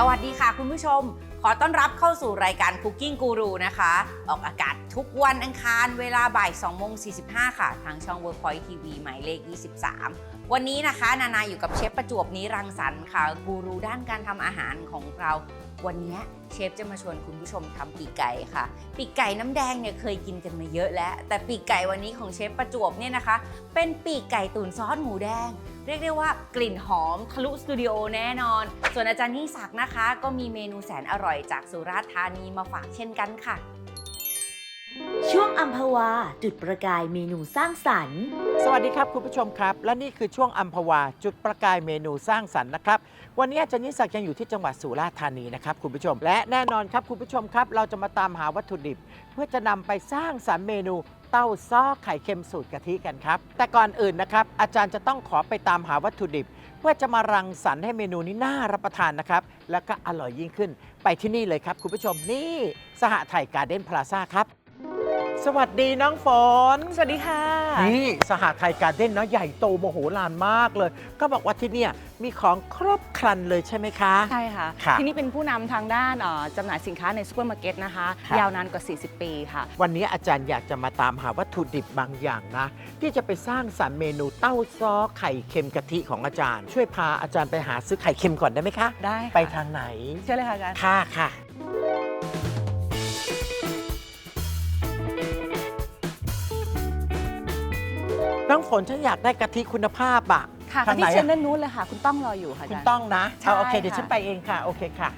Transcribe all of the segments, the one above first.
สวัสดีค่ะคุณผู้ชม ขอต้อนรับเข้าสู่รายการ Cooking Guru นะคะ ออกอากาศทุกวันอังคารเวลาบ่าย2โมง45 ค่ะ ทางช่อง Workpoint TV หมายเลข 23 วันนี้นะคะ นานาอยู่กับเชฟประจวบนี้รังสรรค์ค่ะ กูรูด้านการทำอาหารของเรา วันนี้เชฟจะมาชวนคุณผู้ชมทำปีกไก่ค่ะ ปีกไก่น้ำแดงเนี่ยเคยกินกันมาเยอะแล้ว แต่ปีกไก่วันนี้ของเชฟประจวบเนี่ยนะคะ เป็นปีกไก่ตุ๋นซอสหมูแดง เรียกได้ว่ากลิ่นหอมทะลุสตูดิโอแน่นอน ส่วนอาจารย์ยิ่งศักดิ์นะคะ ก็มีเมนูแสนอร่อยจากสุราษฎร์ธานีมาฝากเช่นกันค่ะ ช่วงอัมพวาจุดประกายเมนูสร้างสรรค์ สวัสดีครับคุณผู้ชมครับ และนี่คือช่วงอัมพวาจุดประกายเมนูสร้างสรรค์นะครับ วันนี้อาจารย์นิสักดิ์ยังอยู่ที่จังหวัดสุราษฎร์ธานีนะครับคุณผู้ชม และแน่นอนครับคุณผู้ชมครับ เราจะมาตามหาวัตถุดิบ เพื่อจะนำไปสร้างสรรค์เมนู เต้าซ้อไข่เค็มสูตรกะทิกันครับ แต่ก่อนอื่นนะครับ อาจารย์จะต้องขอไปตามหาวัตถุดิบ เพื่อจะมารังสรรค์ให้เมนูนี้น่ารับประทานนะครับ แล้วก็อร่อยยิ่งขึ้น ไปที่นี่เลยครับ คุณผู้ชมนี่สหไทยการ์เด้นพลาซ่าครับ สวัสดีน้องฝน สวัสดีค่ะ นี่สหไทยการ์เด้นเนาะใหญ่โตโมโหลานมากเลย ก็บอกว่าที่เนี่ยมีของครบครันเลยใช่ไหมคะ ใช่ค่ะ ค่ะที่นี่เป็นผู้นำทางด้านเอ่อจำหน่ายสินค้าในซูเปอร์มาร์เก็ตนะคะ ครับ ยาวนานกว่า 40 ปีค่ะ วันนี้อาจารย์อยากจะมาตามหาวัตถุดิบบางอย่างนะ ที่จะไปสร้างสรรค์เมนูเต้าซ้อไข่เค็มกะทิของอาจารย์ ช่วยพาอาจารย์ไปหาซื้อไข่เค็มก่อนได้ไหมคะ ได้ค่ะไปทางไหน เชื่อเลยค่ะอาจารย์ ค่ะค่ะ ฝนฉันอยากได้กะทิคุณภาพอะค่ะทางไหนที่เชิญอะด้านนู้นเลยค่ะ คุณต้องรออยู่ค่ะอาคุณจารย์ ต้องนะใช่เอาโอเคเดี๋ยวค่ะ ฉันไปเองค่ะ โอเคค่ะ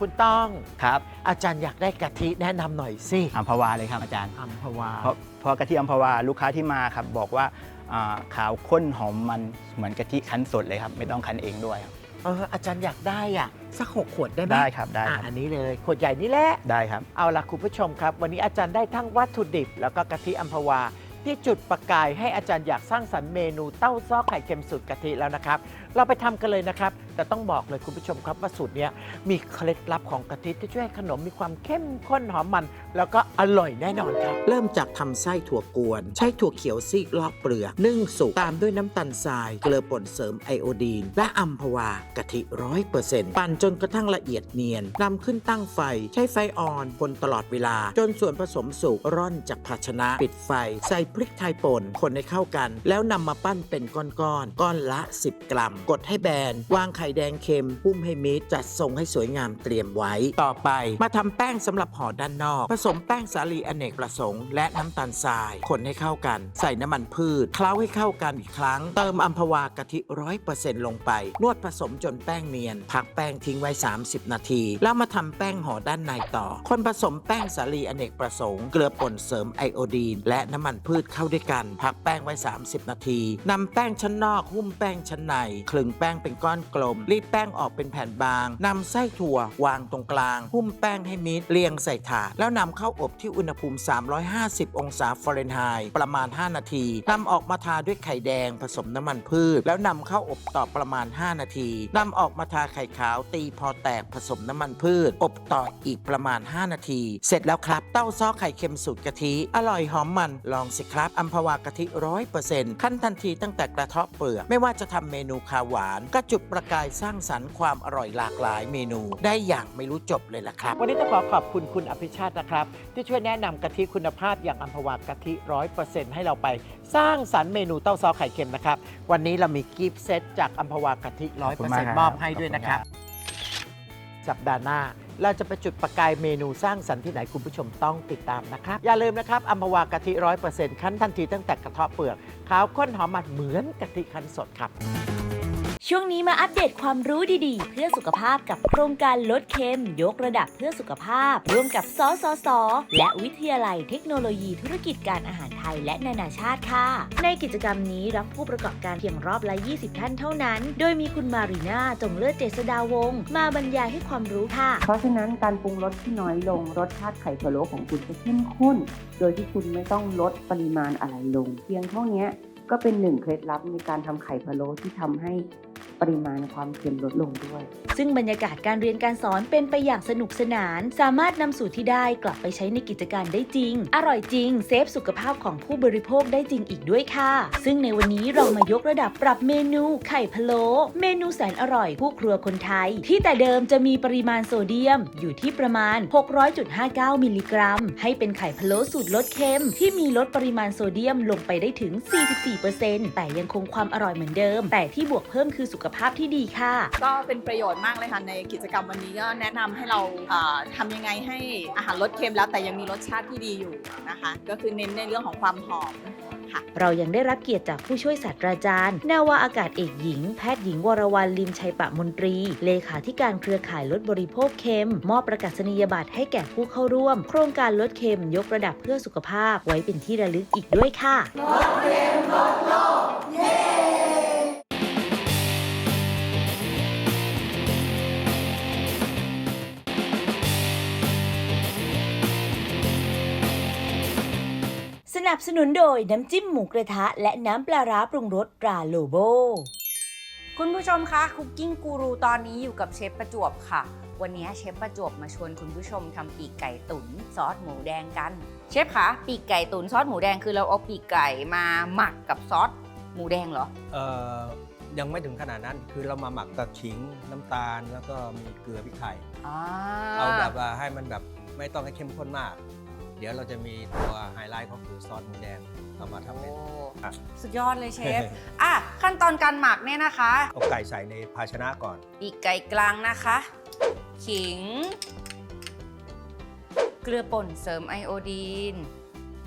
คุณต้อง ครับอาจารย์อยากได้กะทิแนะนำหน่อยสิอัมพวาเลยครับอาจารย์ อัมพวา เพราะเพราะกะทิอัมพวาลูกค้าที่มาครับบอกว่าอ่าขาวข้นหอมมันเหมือนกะทิคั้นสดเลยครับ ไม่ต้องคั้นเองด้วยครับ เอออาจารย์อยากได้อะ สักหกขวดได้ไหมได้ครับได้อะครับ อันนี้เลย ขวดใหญ่นี่แหละ ได้ครับ เอาล่ะคุณผู้ชมครับ วันนี้อาจารย์ได้ทั้งวัตถุดิบ แล้วก็กะทิอัมพวา ที่จุดประกายให้อาจารย์อยากสร้างสรรค์เมนูเต้าซ้อไข่เค็มสูตรกะทิแล้วนะครับ เราไปทำกันเลยนะครับ แต่ต้องบอกเลยคุณผู้ชมครับว่าสูตรนี้มีเคล็ดลับของกะทิที่ช่วยให้ขนมมีความเข้มข้นหอมมัน แล้วก็อร่อยแน่นอนครับ เริ่มจากทำไส้ถั่วกวน ใช้ถั่วเขียวซีกลอกเปลือกนึ่งสุกตามด้วยน้ำตาลทรายเกลือป่นเสริมไอโอดีน และอัมพวากะทิร้อยเปอร์เซ็นต์ปั่นจนกระทั่งละเอียดเนียนนำขึ้นตั้งไฟ ใช้ไฟอ่อนคนตลอดเวลา จนส่วนผสมสุกร่อนจากภาชนะ ปิดไฟใส่พริกไทยป่นคนให้เข้ากัน แล้วนำมาปั้นเป็นก้อนๆก้อนละ 10 กรัม กดให้แบน วางไข่แดงเค็มหุ้มให้มิดจัดทรงให้สวยงามเตรียมไว้ ต่อไปมาทำแป้งสำหรับห่อด้านนอก ผสมแป้งสาลีอเนกประสงค์และน้ำตาลทราย คนให้เข้ากัน ใส่น้ำมันพืชเคล้าให้เข้ากันอีกครั้ง เติมอัมพวากะทิร้อยเปอร์เซ็นต์ลงไป นวดผสมจนแป้งเนียน พักแป้งทิ้งไว้ 30 นาที แล้วมาทำแป้งห่อด้านในต่อ คนผสมแป้งสาลีอเนกประสงค์ เกลือป่นเสริมไอโอดีน และน้ำมันพืชเข้าด้วยกัน พักแป้งไว้ 30 นาทีนำแป้งชั้นนอกหุ้มแป้งชั้นในคลึงแป้งเป็นก้อนกลม รีดแป้งออกเป็นแผ่นบางนำไส้ถั่ววางตรงกลาง หุ้มแป้งให้มิดเรียงใส่ถาดแล้วนำเข้าอบที่อุณหภูมิ 350 องศาฟาเรนไฮต์ประมาณ 5 นาทีนำออกมาทาด้วยไข่แดงผสมน้ำมันพืช แล้วนำเข้าอบต่อประมาณ 5 นาทีนำออกมาทาไข่ขาวตีพอแตกผสมน้ำมันพืช อบต่ออีกประมาณ 5 นาที เสร็จแล้วครับเต้าซ้อไข่เค็มสูตรกะทิอร่อยหอมมันลองสิครับอัมพวากะทิร้อยเปอร์เซ็นต์ขั้นทันทีตั้งแต่กระเทาะเปลือก ไม่ว่าจะทำเมนูคาวหวาน ก็จุดประกายสร้างสรรค์ความอร่อยหลากหลายเมนู ได้อย่างไม่รู้จบเลยล่ะครับ วันนี้ต้องขอขอบคุณคุณอภิชาตินะครับ ที่ช่วยแนะนำกะทิคุณภาพอย่างอัมพวากะทิร้อยเปอร์เซ็นต์ให้เราไป สร้างสรรค์เมนูเต้าซอไข่เค็มนะครับวันนี้เรามีกิฟต์เซตจากอัมพวากะทิร้อยขอบคุเปอร์ณมาเซ็นกต์ครับมอบให้ด้วยนะครับขอบคุณ สัปดาห์หน้า เราจะไปจุดประกายเมนูสร้างสรรค์ที่ไหนคุณผู้ชมต้องติดตามนะครับ อย่าลืมนะครับอัมพวากะทิร้อยเปอร์เซ็นต์คั้นทันทีตั้งแต่กระเทาะเปลือกขาวข้นหอมมันเหมือนกะทิคั้นสดครับ ช่วงนี้มาอัปเดตความรู้ดีๆ เพื่อสุขภาพกับโครงการลดเค็ม ยกระดับเพื่อสุขภาพ ร่วมกับสสส และวิทยาลัยเทคโนโลยีธุรกิจการอาหารไทยและนานาชาติค่ะ ในกิจกรรมนี้รับผู้ประกอบการเพียงรอบละ 20 ท่านเท่านั้น โดยมีคุณมารีนาจงเลิศเจษดาวงศ์มาบรรยายให้ความรู้ค่ะ เพราะฉะนั้นการปรุงรสที่น้อยลงรสชาติไข่พะโล้ของคุณจะเข้มข้น โดยที่คุณไม่ต้องลดปริมาณอะไรลง เพียงเท่านี้ก็เป็นหนึ่งเคล็ดลับในการทำไข่พะโล้ที่ทำให้ ปริมาณความเค็มลดลงด้วย ซึ่งบรรยากาศการเรียนการสอนเป็นไปอย่างสนุกสนาน สามารถนำสูตรที่ได้กลับไปใช้ในกิจการได้จริง อร่อยจริง เซฟสุขภาพของผู้บริโภคได้จริงอีกด้วยค่ะ ซึ่งในวันนี้เรามายกระดับปรับเมนูไข่พะโล้เมนูแสนอร่อยผู้ครัวคนไทย ที่แต่เดิมจะมีปริมาณโซเดียม อยู่ที่ประมาณ 600.59 มิลลิกรัม ให้เป็นไข่พะโล้สูตรลดเค็ม ที่มีลดปริมาณโซเดียมลงไปได้ถึง 44%แต่ยังคงความอร่อยเหมือนเดิม แต่ที่บวกเพิ่มคือสุขภาพที่ดีค่ะ ก็เป็นประโยชน์มากเลยค่ะในกิจกรรมวันนี้ก็แนะนำให้เราเอ่อทำยังไงให้อาหารลดเค็มแล้วแต่ยังมีรสชาติที่ดีอยู่นะคะ ก็คือเน้นในเรื่องของความหอมค่ะเรายังได้รับเกียรติจากผู้ช่วยศาสตราจารย์ นาวาอากาศเอกหญิง แพทย์หญิงวรวรรณลิมชัยปะมนตรี เลขาธิการเครือข่ายลดบริโภคเค็ม มอบประกาศนียบัตรให้แก่ผู้เข้าร่วม โครงการลดเค็มยกระดับเพื่อสุขภาพไว้เป็นที่ระลึกอีกด้วยค่ะส นับสนุนโดยน้ำจิ้มหมูกระทะ และน้ำปลาร้าปรุงรสตราโลโบ คุณผู้ชมคะคุกกิ้งกูรูตอนนี้อยู่กับเชฟประจวบค่ะ วันนี้เชฟประจวบมาชวนคุณผู้ชมทำปีกไก่ตุ๋นซอสหมูแดงกัน เชฟคะปีกไก่ตุ๋นซอสหมูแดงคือเราเอาปีกไก่มาหมักกับซอสหมูแดงเหรอ เอ่อ ยังไม่ถึงขนาดนั้นคือเรามาหมักกับขิงน้ำตาลแล้วก็มีเกลือพริกไทย เอาแบบว่าให้มันแบบไม่ต้องให้เข้มข้นมาก เดี๋ยวเราจะมีตัวไฮไลท์ก็คือซอสหมูแดงเอามาทำเป็นโอ้อะ สุดยอดเลยเชฟ อะ ขั้นตอนการหมักเนี่ยนะคะ เอาไก่ใส่ในภาชนะก่อน ปีกไก่กลางนะคะ ขิง เกลือป่นเสริมไอโอดีน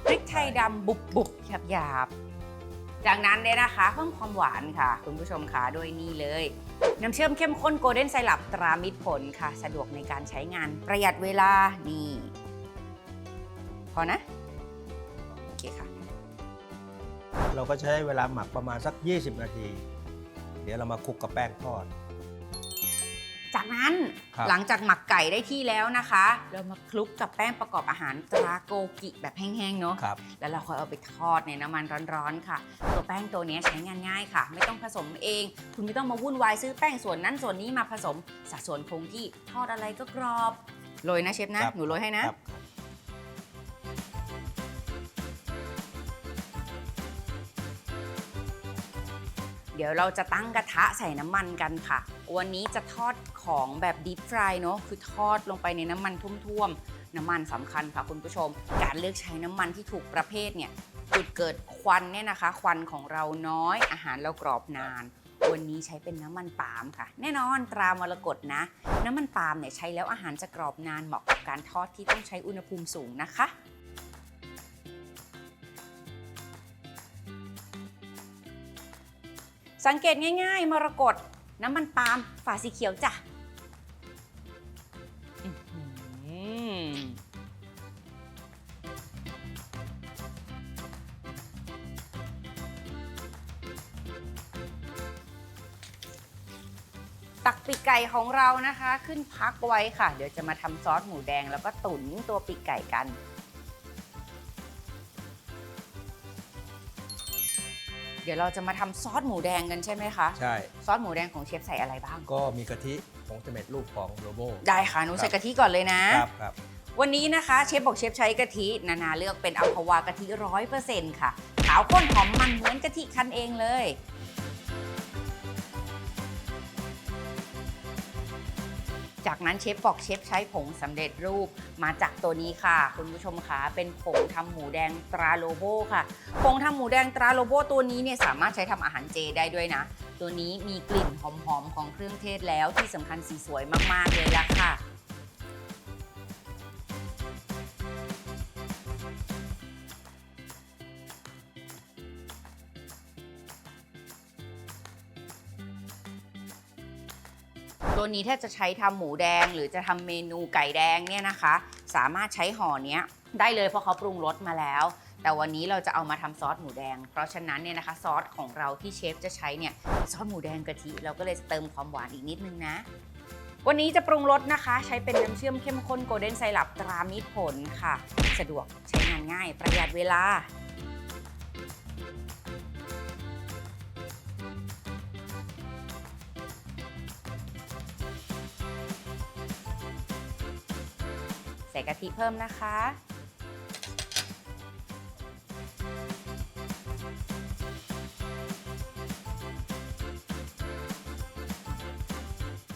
พริกไทยดำบุบบุบหยาบหยาบๆจากนั้นเนี่ยนะคะ เพิ่มความหวานค่ะ คุณผู้ชมคะด้วยนี่เลย น้ำเชื่อมเข้มข้นโกลเด้นไซรัปตรามิตรผลค่ะ สะดวกในการใช้งานประหยัดเวลานี่พ อนะ โอเคค่ะ เราก็ใช้เวลาหมักประมาณสัก 20 นาที เดี๋ยวเรามาคลุกกับแป้งทอด จากนั้นครับ หลังจากหมักไก่ได้ที่แล้วนะคะ เรามาคลุกกับแป้งประกอบอาหารตราโกกิแบบแห้งๆเนาะ ครับ แล้วเราค่อยเอาไปทอดในน้ำมันร้อนๆค่ะ ตัวแป้งตัวนี้ใช้งานง่ายค่ะ ไม่ต้องผสมเอง คุณไม่ต้องมาวุ่นวายซื้อแป้งส่วนนั้นส่วนนี้มาผสมสัดส่วนคงที่ทอดอะไรก็กรอบโรยนะเชฟนะครับ หนูโรยให้นะ ครับ เดี๋ยวเราจะตั้งกระทะใส่น้ำมันกันค่ะ วันนี้จะทอดของแบบดีฟฟรายเนาะคือทอดลงไปในน้ำมันท่วมๆ น้ำมันสำคัญค่ะคุณผู้ชม การเลือกใช้น้ำมันที่ถูกประเภทเนี่ยจุดเกิดควันเนี่ยนะคะ ควันของเราน้อยอาหารเรากรอบนาน วันนี้ใช้เป็นน้ำมันปาล์มค่ะ แน่นอนตรามรกตนะ น้ำมันปาล์มเนี่ยใช้แล้วอาหารจะกรอบนานเหมาะกับการทอดที่ต้องใช้อุณหภูมิสูงนะคะ สังเกตง่ายๆมรกตน้ำมันปาล์มฝาสีเขียวจ้ะตักปีกไก่ของเรานะคะ ขึ้นพักไว้ค่ะ เดี๋ยวจะมาทำซอสหมูแดงแล้วก็ตุ๋นตัวปีกไก่กัน ดี๋ยวเราจะมาทำซอสหมูแดงกันใช่ไหมคะ ใช่ ซอสหมูแดงของเชฟใส่อะไรบ้าง ก็มีกะทิผงสำเร็จรูปของโลโบได้ค่ะหนูใส่ครับกะทิก่อนเลยนะ ครับครับ วันนี้นะคะเชฟบอกเชฟใช้กะทินานาเลือกเป็นอัมพวากะทิร้อยเปอร์เซ็นต์ค่ะ ขาวข้นหอมมันเหมือนกะทิคั้นเองเลย จากนั้นเชฟบอกเชฟใช้ผงสำเร็จรูปมาจากตัวนี้ค่ะ คุณผู้ชมคะเป็นผงทำหมูแดงตราโลโบค่ะ ผงทำหมูแดงตราโลโบตัวนี้เนี่ยสามารถใช้ทำอาหารเจได้ด้วยนะ ตัวนี้มีกลิ่นหอมๆของเครื่องเทศแล้วที่สำคัญสีสวยมากๆเลยล่ะค่ะ นี้ถ้าจะใช้ทำหมูแดง หรือจะทำเมนูไก่แดงเนี่ยนะคะ สามารถใช้ห่อเนี้ยได้เลยเพราะเขาปรุงรสมาแล้ว แต่วันนี้เราจะเอามาทำซอสหมูแดง เพราะฉะนั้นเนี่ยนะคะซอสของเราที่เชฟจะใช้เนี่ยซอสหมูแดงกะทิเราก็เลยจะเติมความหวานอีกนิดนึงนะ วันนี้จะปรุงรสนะคะ ใช้เป็นน้ำเชื่อมเข้มข้นโกลเด้นไซรัปตรามิตรผลค่ะ สะดวกใช้งานง่าย ประหยัดเวลา กะทิเพิ่มนะคะ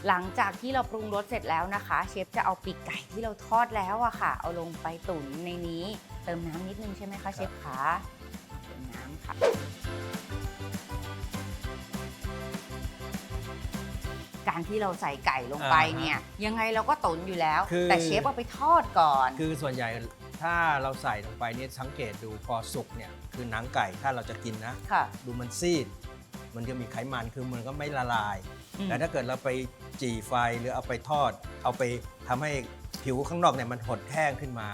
หลังจากที่เราปรุงรสเสร็จแล้วนะคะ เชฟจะเอาปีกไก่ที่เราทอดแล้วอะค่ะ เอาลงไปตุ๋นในนี้ เติมน้ำนิดนึงใช่ไหมคะเชฟคะ การที่เราใส่ไก่ลงไปอ่าฮะเนี่ยยังไงเราก็ตุ๋นอยู่แล้ว คือ แต่เชฟเอาไปทอดก่อน คือส่วนใหญ่ถ้าเราใส่ลงไปเนี่ยสังเกตดูพอสุกเนี่ยคือหนังไก่ถ้าเราจะกินนะ ค่ะ ดูมันซีด มันจะมีไขมันคือมันก็ไม่ละลาย อืม แต่ถ้าเกิดเราไปจี่ไฟหรือเอาไปทอด เอาไปทำให้ผิวข้างนอกเนี่ยมันหดแห้งขึ้นมา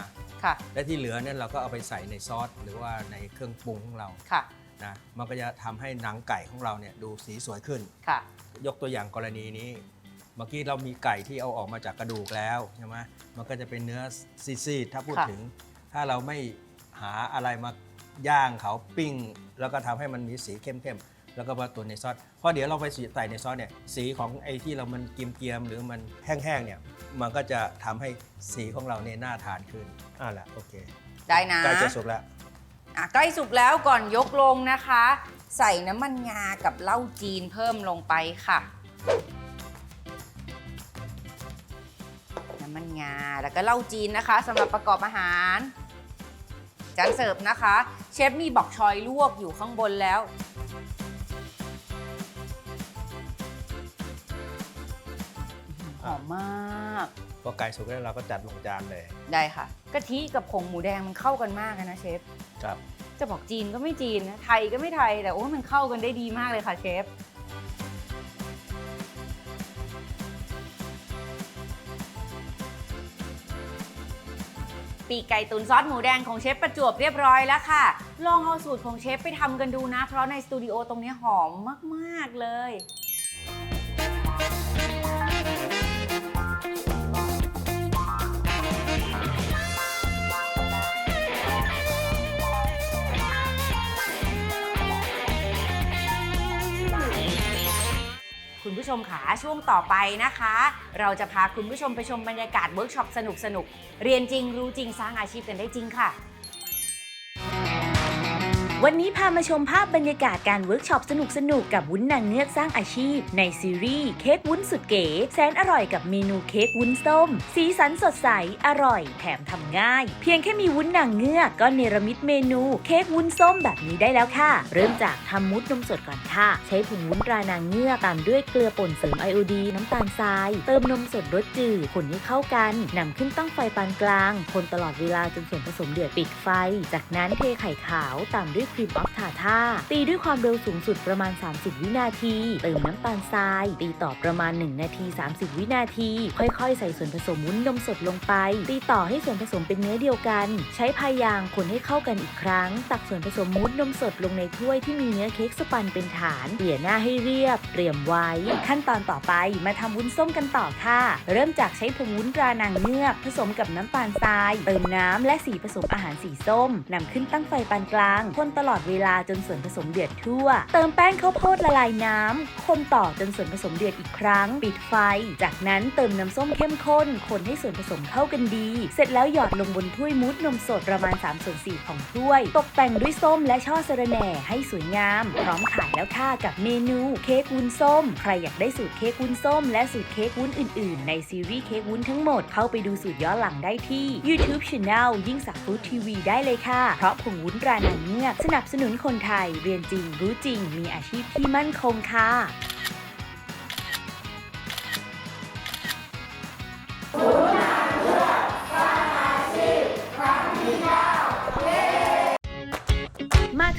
ค่ะ และที่เหลือเนี่ยเราก็เอาไปใส่ในซอสหรือว่าในเครื่องปรุงของเรา ค่ะ นะมันก็จะทำให้หนังไก่ของเราเนี่ยดูสีสวยขึ้น ค่ะ ยกตัวอย่างกรณีนี้ เมื่อกี้เรามีไก่ที่เอาออกมาจากกระดูกแล้วใช่ไหมมันก็จะเป็นเนื้อซีดๆถ้าพูดค่ะ ถึง ถ้าเราไม่หาอะไรมาย่างเขาปิ้ง แล้วก็ทำให้มันมีสีเข้มๆแล้วก็มาตุนในซอสเพราะเดี๋ยวเราไปใส่ในซอสเนี่ยสีของไอ้ที่เรามันเกรียมๆหรือมันแห้งๆเนี่ยมันก็จะทำให้สีของเราเนี่ยน่าทานขึ้นอ่าละโอเคได้นะ ใกล้จะสุกแล้ว อะใกล้สุกแล้วก่อนยกลงนะคะ ใส่น้ำมันงากับเหล้าจีนเพิ่มลงไปค่ะ น้ำมันงาแล้วก็เหล้าจีนนะคะสำหรับประกอบอาหารจานเสิร์ฟนะคะ เชฟมีบอกชอยลวกอยู่ข้างบนแล้วหอมมาก พอไก่สุกแล้วเราก็จัดลงจานเลยได้ค่ะกะทิกับผงหมูแดงมันเข้ากันมากเลยนะเชฟ ครับ จะบอกจีนก็ไม่จีนนะไทยก็ไม่ไทยแต่โอ้มันเข้ากันได้ดีมากเลยค่ะเชฟ ปีกไก่ตุ๋นซอสหมูแดงของเชฟประจวบเรียบร้อยแล้วค่ะ ลองเอาสูตรของเชฟไปทำกันดูนะ เพราะในสตูดิโอตรงนี้หอมมาก ๆ เลย คุณผู้ชมขาช่วงต่อไปนะคะ เราจะพาคุณผู้ชมไปชมบรรยากาศเวิร์กช็อปสนุกๆ เรียนจริงรู้จริงสร้างอาชีพกันได้จริงค่ะ วันนี้พามาชมภาพบรรยากาศการเวิร์กช็อปสนุกๆกับวุ้นนางเงือกสร้างอาชีพ ในซีรีส์เค้กวุ้นสุดเก๋แสนอร่อยกับเมนูเค้กวุ้นส้ม สีสันสดใส อร่อย แถมทำง่าย เพียงแค่มีวุ้นนางเงือกก็เนรมิตเมนูเค้กวุ้นส้มแบบนี้ได้แล้วค่ะ เริ่มจากทำมุดนมสดก่อนค่ะ ใช้ผงวุ้นตรานางเงือกตามด้วยเกลือป่นเสริมไอโอดีนน้ำตาลทราย เติมนมสดรสจืดคนให้เข้ากันนำขึ้นตั้งไฟปานกลาง คนตลอดเวลาจนส่วนผสมเดือดปิดไฟ จากนั้นเทไข่ขาวตามด้วยครีมออฟทาท่าตีด้วยความเร็วสูงสุดประมาณ 30 วินาที เติมน้ำตาลทราย ตีต่อประมาณ 1 นาที 30 วินาที ค่อยๆ ใส่ส่วนผสมวุ้นนมสดลงไป ตีต่อให้ส่วนผสมเป็นเนื้อเดียวกัน ใช้พายางคนให้เข้ากันอีกครั้ง ตักส่วนผสมมุ้นนมสดลงในถ้วยที่มีเนื้อเค้กสปันเป็นฐาน เกลี่ยหน้าให้เรียบ เตรียมไว้ ขั้นตอนต่อไปมาทำวุ้นส้มกันต่อค่ะ เริ่มจากใช้ผงวุ้นตรานางเงือก ผสมกับน้ำตาลทราย เติมน้ำและสีผสมอาหารสีส้มนำขึ้นตั้งไฟปานกลางคนตลอดเวลาจนส่วนผสมเดือดทั่ว เติมแป้งข้าวโพดละลายน้ำ คนต่อจนส่วนผสมเดือดอีกครั้ง ปิดไฟ จากนั้นเติมน้ำส้มเข้มข้น คนให้ส่วนผสมเข้ากันดี เสร็จแล้วหยอดลงบนถ้วยมุดนมสดประมาณ3ส่วน4ของถ้วย ตกแต่งด้วยส้มและช่อสะระแหน่ให้สวยงาม พร้อมขายแล้วค่ะกับเมนูเค้กวุ้นส้ม ใครอยากได้สูตรเค้กวุ้นส้ม และสูตรเค้กวุ้นอื่น ๆ ในซีรีส์เค้กวุ้นทั้งหมดเข้าไปดูสูตรย้อนหลังได้ที่ YouTube Channel ยิ่งสักฟู้ดทีวีได้เลยค่ะ เพราะผงวุ้นรานางเงือกสนับสนุนคนไทยเรียนจริงรู้จริงมีอาชีพที่มั่นคงค่ะ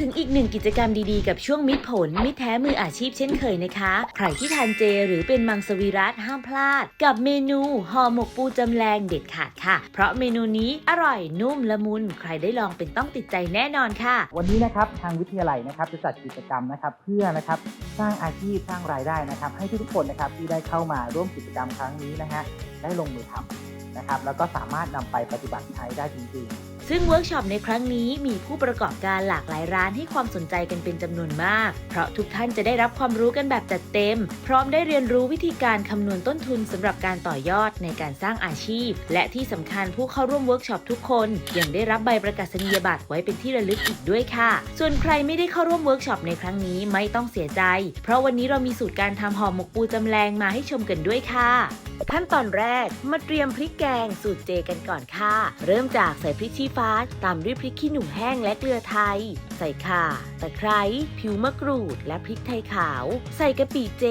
ถึงอีกหนึ่งกิจกรรมดีๆ กับช่วงมิตรผล มิตรแท้มืออาชีพเช่นเคยนะคะ ใครที่ทานเจหรือเป็นมังสวิรัตห้ามพลาด กับเมนูห่อหมกปูจำแรงเด็ดขาดค่ะ เพราะเมนูนี้อร่อยนุ่มละมุน ใครได้ลองเป็นต้องติดใจแน่นอนค่ะ วันนี้นะครับทางวิทยาลัยนะครับจะจัดกิจกรรมนะครับเพื่อนะครับสร้างอาชีพสร้างรายได้นะครับ ให้ทุกๆคนนะครับที่ได้เข้ามาร่วมกิจกรรมครั้งนี้นะฮะได้ลงมือทำ นะครับแล้วก็สามารถนำไปปฏิบัติใช้ได้จริงๆ ซึ่งเวิร์กช็อปในครั้งนี้มีผู้ประกอบการหลากหลายร้านให้ความสนใจกันเป็นจำนวนมาก เพราะทุกท่านจะได้รับความรู้กันแบบจัดเต็ม พร้อมได้เรียนรู้วิธีการคำนวณต้นทุนสำหรับการต่อยอดในการสร้างอาชีพ และที่สำคัญผู้เข้าร่วมเวิร์กช็อปทุกคน ยังได้รับใบประกาศนียบัตรไว้เป็นที่ระลึกอีกด้วยค่ะ ส่วนใครไม่ได้เข้าร่วมเวิร์กช็อปในครั้งนี้ไม่ต้องเสียใจ เพราะวันนี้เรามีสูตรการทำห่อหมกปูจำแรงมาให้ชมกันด้วยค่ะ ขั้นตอนแรกมาเตรียมพริกแกงสูตรเจกันก่อนค่ะ เริ่มจากใส่พริกชี้ฟ้าตามด้วยพริกขี้หนูแห้งและเกลือไทย ใส่ข่าตะไคร้ผิวมะกรูด และพริกไทยขาว ใส่กะปิเจ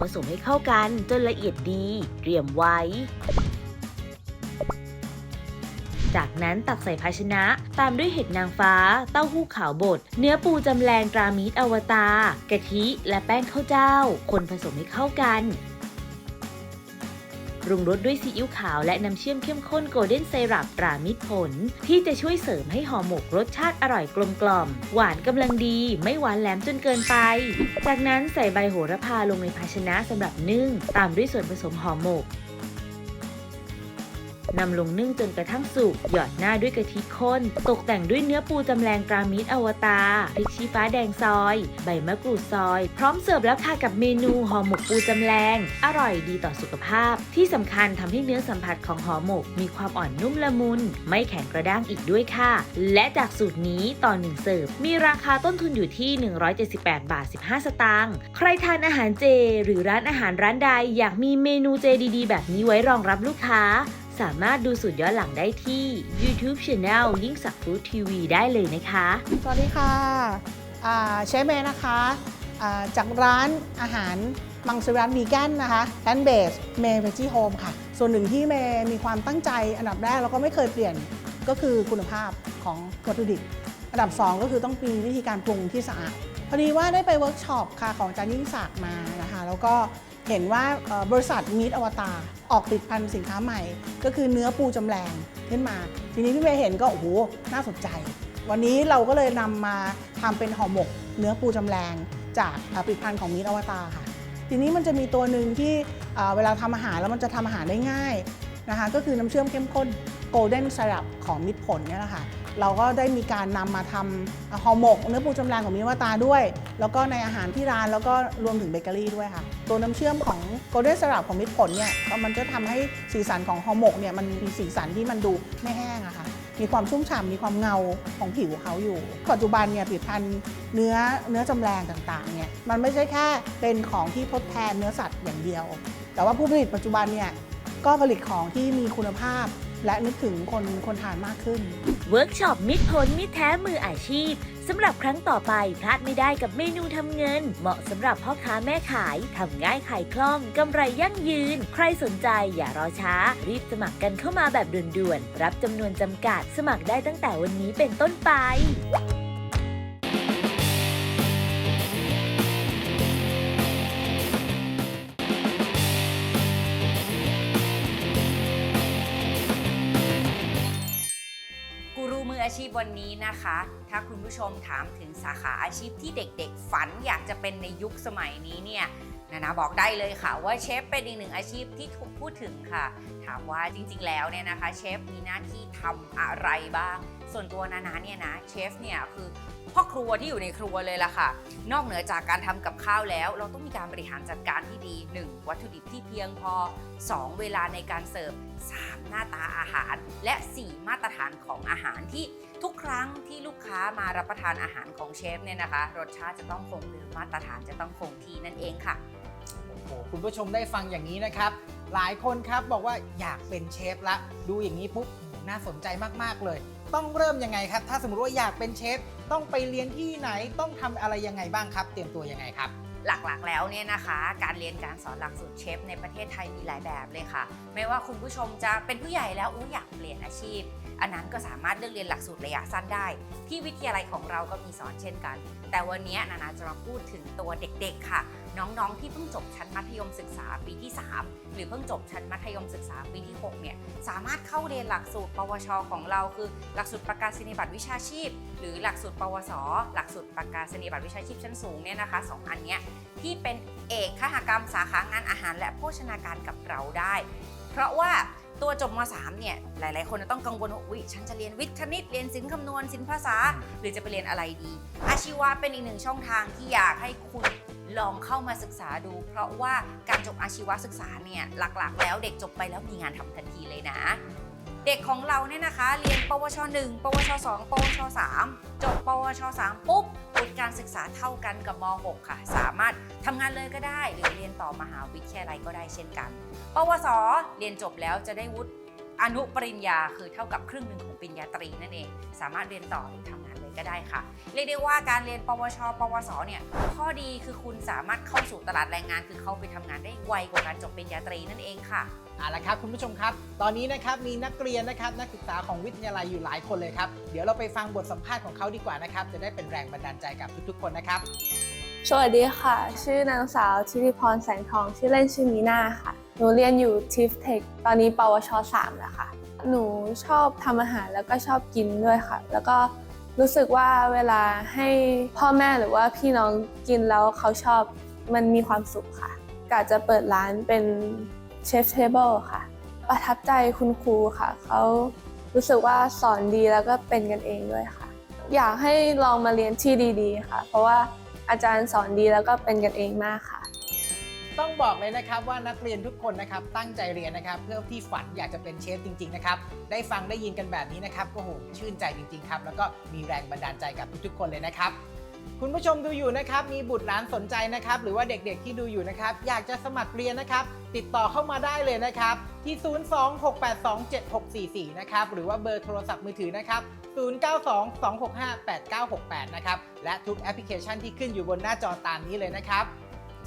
ผสมให้เข้ากันจนละเอียดดี เตรียมไว้ จากนั้นตักใส่ภาชนะ ตามด้วยเห็ดนางฟ้า เต้าหู้ขาวบด เนื้อปูจำแรงตรามิตรอวตารกะทิและแป้งข้าวเจ้า คนผสมให้เข้ากัน รุงรสด้วยซีอิ๊วขาวและน้ำเชื่อมเข้มข้นโกลเด้นไซรัปตรามิตรผล ที่จะช่วยเสริมให้ห่อหมกรสชาติอร่อยกลมกล่อม หวานกำลังดี ไม่หวานแหลมจนเกินไป จากนั้นใส่ใบโหระพาลงในภาชนะสำหรับนึ่ง ตามด้วยส่วนผสมห่อหมก นำลงนึ่งจนกระทั่งสุก หยอดหน้าด้วยกะทิข้น ตกแต่งด้วยเนื้อปูจำแรงตรามิตอวตารพริกชี้ฟ้าแดงซอย ใบมะกรูดซอย พร้อมเสิร์ฟแล้วค่ะกับเมนูห่อหมกปูจำแรง อร่อยดีต่อสุขภาพ ที่สำคัญทำให้เนื้อสัมผัสของห่อหมก มีความอ่อนนุ่มละมุน ไม่แข็งกระด้างอีกด้วยค่ะ และจากสูตรนี้ต่อหนึ่งเสิร์ฟมีราคาต้นทุนอยู่ที่ 178 บาท 15 สตางค์ใครทานอาหารเจ หรือร้านอาหารร้านใด อยากมีเมนูเจดีๆ แบบนี้ไว้รองรับลูกค้า สามารถดูสูตรย้อนหลังได้ที่ YouTube Channel ยิ่งสักฟู้ดทีวีได้เลยนะคะ สวัสดีค่ะอ่าเชฟเมย์นะคะอ่าจากร้านอาหารมังสวิรัตวีแกนนะคะแอนเบสเมย์เวจี้โฮมค่ะ ส่วนหนึ่งที่เมย์มีความตั้งใจอันดับแรกแล้วก็ไม่เคยเปลี่ยนก็คือคุณภาพของวัตถุดิบ อันดับ 2 ก็คือต้องมีวิธีการปรุงที่สะอาดพอดีว่าได้ไปเวิร์กช็อปค่ะของอาจารย์ยิ่งศักดิ์มานะคะ แล้วก็ เห็นว่าบริษัทมีดอวตารออกผลิตภัณฑ์สินค้าใหม่ ก็คือเนื้อปูจำแรงขึ้นมา ทีนี้พี่เมย์เห็นก็โอ้โหน่าสนใจ วันนี้เราก็เลยนำมาทำเป็นห่อหมก เนื้อปูจำแรงจากผลิตภัณฑ์ของมีดอวตารค่ะ ทีนี้มันจะมีตัวหนึ่งที่เวลาทำอาหารแล้วมันจะทำอาหารได้ง่ายนะคะก็คือน้ำเชื่อมเข้มข้นโกลเด้น y รั p ของมิตรผลเนี่ยแหละค่ะ เราก็ได้มีการนำมาทำห่อหมก เนื้อปูจำแรงของมิวตาด้วย แล้วก็ในอาหารที่ร้านแล้วก็รวมถึงเบเกอรี่ด้วยค่ะ ตัวน้ำเชื่อมของโกลเด้น y รั p ของมิตรผลเนี่ยก็มันจะทำให้สีสันของห่อหมกเนี่ยมันมีสีสันที่มันดูไม่แห้งอะค่ะ มีความชุ่มฉ่ำมีความเงาของผิวเขาอยู่ ปัจจุบันเนี่ยผลิตภัณฑ์เนื้อเนื้อจำแรงต่างๆเนี่ยมันไม่ใช่แค่เป็นของที่ทดแทนเนื้อสัตว์อย่างเดียว แต่ว่าผู้ผลิตปัจจุบันเนี่ยก็ผลิตของที่มีคุณภาพ และนึกถึงคนคนทานมากขึ้น เวิร์กช็อปมิตรผลมิตรแท้มืออาชีพสำหรับครั้งต่อไปพลาดไม่ได้กับเมนูทำเงิน เหมาะสำหรับพ่อค้าแม่ขายทำง่ายขายคล่องกำไรยั่งยืน ใครสนใจอย่ารอช้า รีบสมัครกันเข้ามาแบบด่วนๆ รับจำนวนจำกัด สมัครได้ตั้งแต่วันนี้เป็นต้นไป ชีพวันนี้นะคะ ถ้าคุณผู้ชมถามถึงสาขาอาชีพที่เด็กๆ ฝันอยากจะเป็นในยุคสมัยนี้เนี่ยนานาบอกได้เลยค่ะว่าเชฟเป็นอีกหนึ่งอาชีพที่ถูกพูดถึงค่ะ ถามว่าจริงๆแล้วเนี่ยนะคะเชฟมีหน้าที่ทำอะไรบ้าง ส่วนตัวนานาเนี่ยนะเชฟเนี่ยคือ พ่อครัวที่อยู่ในครัวเลยล่ะค่ะ นอกเหนือจากการทำกับข้าวแล้ว เราต้องมีการบริหารจัดการที่ดี 1. วัตถุดิบที่เพียงพอ 2. เวลาในการเสิร์ฟ 3. หน้าตาอาหาร และ 4. มาตรฐานของอาหารที่ทุกครั้งที่ลูกค้ามารับประทานอาหารของเชฟเนี่ยนะคะ รสชาติจะต้องคงหรือมาตรฐานจะต้องคงที่นั่นเองค่ะโอ้โหคุณผู้ชมได้ฟังอย่างนี้นะครับ หลายคนครับบอกว่าอยากเป็นเชฟละ ดูอย่างนี้ปุ๊บน่าสนใจมากๆเลย ต้องเริ่มยังไงครับ ถ้าสมมติว่าอยากเป็นเชฟต้องไปเรียนที่ไหนต้องทำอะไรยังไงบ้างครับ เตรียมตัวยังไงครับ หลักๆ แล้วเนี่ยนะคะ การเรียนการสอนหลักสูตรเชฟในประเทศไทยมีหลายแบบเลยค่ะ ไม่ว่าคุณผู้ชมจะเป็นผู้ใหญ่แล้วอู้อยากเปลี่ยนอาชีพ อันนั้นก็สามารถเลือกเรียนหลักสูตรระยะสั้นได้ ที่วิทยาลัยของเราก็มีสอนเช่นกัน แต่วันนี้นานาจะมาพูดถึงตัวเด็ก ๆ ค่ะ น้องๆที่เพิ่งจบชั้นมัธยมศึกษาปีที่ 3 หรือเพิ่งจบชั้นมัธยมศึกษาปีที่6เนี่ยสามารถเข้าเรียนหลักสูตร ปวช ของเราคือ หลักสูตรประกาศนียบัตรวิชาชีพ หรือหลักสูตร ปวส หลักสูตรประกาศนียบัตรวิชาชีพชั้นสูงเนี่ยนะคะสองอันเนี้ยที่เป็นเอกคหกรรมสาขางานอาหาร และโภชนาการกับเราได้ เพราะว่าตัวจบม .3 เนี่ยหลาย ๆ คนจะต้องกังวลว่าอุ๊ยฉันจะเรียนวิทย์คณิตเรียนศิลป์คำนวณศิลป์ภาษา หรือจะไปเรียนอะไรดี อาชีวะเป็นอีกหนึ่งช่องทางที่อยากให้คุณ ลองเข้ามาศึกษาดู เพราะว่าการจบอาชีวศึกษาเนี่ยหลักๆ แล้วเด็กจบไปแล้วมีงานทำทันทีเลยนะ เด็กของเราเนี่ยนะคะ เรียน ปวช 1 ปวช 2 ปวช 3 จบ ปวช 3 ปุ๊บวุฒิการศึกษาเท่ากันกับม .6 ค่ะ สามารถทำงานเลยก็ได้ หรือเรียนต่อมหาวิทยาลัยก็ได้เช่นกัน ปวส เรียนจบแล้วจะได้วุฒิอนุปริญญาคือเท่ากับครึ่งหนึ่งของปริญญาตรีนั่นเอง สามารถเรียนต่อหรือทำ ก็ได้ค่ะ เรียกได้ว่าการเรียนปวช ปวส เนี่ย ข้อดีคือคุณสามารถเข้าสู่ตลาดแรงงาน คือเข้าไปทำงานได้ไวกว่าการจบปริญญาตรีนั่นเองค่ะเอาละครับคุณผู้ชมครับ ตอนนี้นะครับมีนักเรียนนะครับนักศึกษาของวิทยาลัยอยู่หลายคนเลยครับ เดี๋ยวเราไปฟังบทสัมภาษณ์ของเขาดีกว่านะครับ จะได้เป็นแรงบันดาลใจกับทุกๆ คนนะครับ สวัสดีค่ะ ชื่อนางสาวธิติพรแสงทองชื่อเล่นชื่อมีนาค่ะ หนูเรียนอยู่ทิฟเทคตอนนี้ปวช 3 แล้วค่ะ หนูชอบทำอาหารแล้วก็ชอบกินด้วยค่ะ แล้วก็ รู้สึกว่าเวลาให้พ่อแม่หรือว่าพี่น้องกินแล้วเขาชอบมันมีความสุขค่ะกะจะเปิดร้านเป็นเชฟเทเบิลค่ะ ประทับใจคุณครูค่ะ เขารู้สึกว่าสอนดีแล้วก็เป็นกันเองด้วยค่ะ อยากให้ลองมาเรียนที่ดีๆค่ะ เพราะว่าอาจารย์สอนดีแล้วก็เป็นกันเองมากค่ะ ต้องบอกเลยนะครับว่านักเรียนทุกคนนะครับตั้งใจเรียนนะครับ เพื่อที่ฝันอยากจะเป็นเชฟจริง ๆ นะครับ ได้ฟังได้ยินกันแบบนี้นะครับก็โหชื่นใจจริง ๆ ครับ แล้วก็มีแรงบันดาลใจกับทุกๆคนเลยนะครับ คุณผู้ชมดูอยู่นะครับ มีบุตรหลานสนใจนะครับ หรือว่าเด็กๆที่ดูอยู่นะครับ อยากจะสมัครเรียนนะครับ ติดต่อเข้ามาได้เลยนะครับ ที่ 026827644 นะครับ หรือว่าเบอร์โทรศัพท์มือถือนะครับ 0922658968 นะครับ และทุกแอปพลิเคชันที่ขึ้นอยู่บนหน้าจอตามนี้เลยนะครับ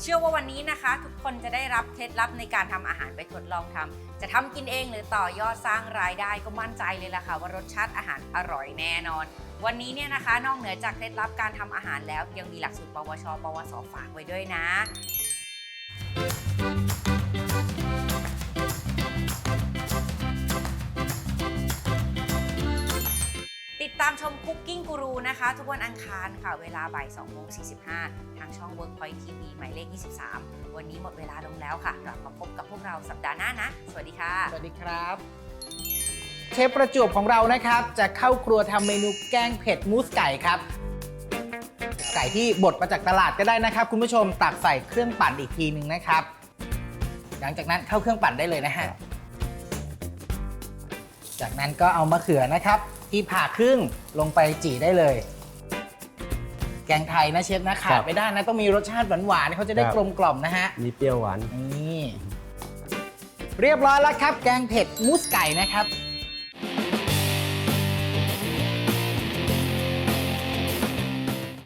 เชื่อว่าวันนี้นะคะ ทุกคนจะได้รับเคล็ดลับในการทำอาหารไปทดลองทำจะทำกินเองหรือต่อยอดสร้างรายได้ก็มั่นใจเลยล่ะค่ะว่ารสชาติอาหารอร่อยแน่นอน วันนี้เนี่ยนะคะ นอกเหนือจากเคล็ดลับการทำอาหารแล้วยังมีหลักสูตรปวช ปวสฝากไว้ด้วยนะามชมคุกกิ้งกูรูนะคะ ทุกวันอังคารค่ะ เวลาบ่าย2โมง45 ทางช่อง Workpoint TV หมายเลข 23 วันนี้หมดเวลาลงแล้วค่ะกลับมาพบกับพวกเราสัปดาห์หน้านะ สวัสดีค่ะ สวัสดีครับ เชฟประจวบของเรานะครับ จะเข้าครัวทำเมนูแกงเผ็ดมูสไก่ครับ ไก่ที่บดมาจากตลาดก็ได้นะครับ คุณผู้ชมตักใส่เครื่องปั่นอีกทีหนึ่งนะครับ หลังจากนั้นเข้าเครื่องปั่นได้เลยนะฮะจากนั้นก็เอามะเขือนะครับ ที่ผ่าครึ่งลงไปจี่ได้เลย แกงไทยนะเชฟนะขาครัดบไม่ได้นะต้องมีรสชาติหวานๆเขาจะได้ครับ กลมกล่อมนะฮะ มีเปรี้ยวหวาน นี่ เรียบร้อยแล้วครับ แกงเผ็ดมูสไก่นะครับ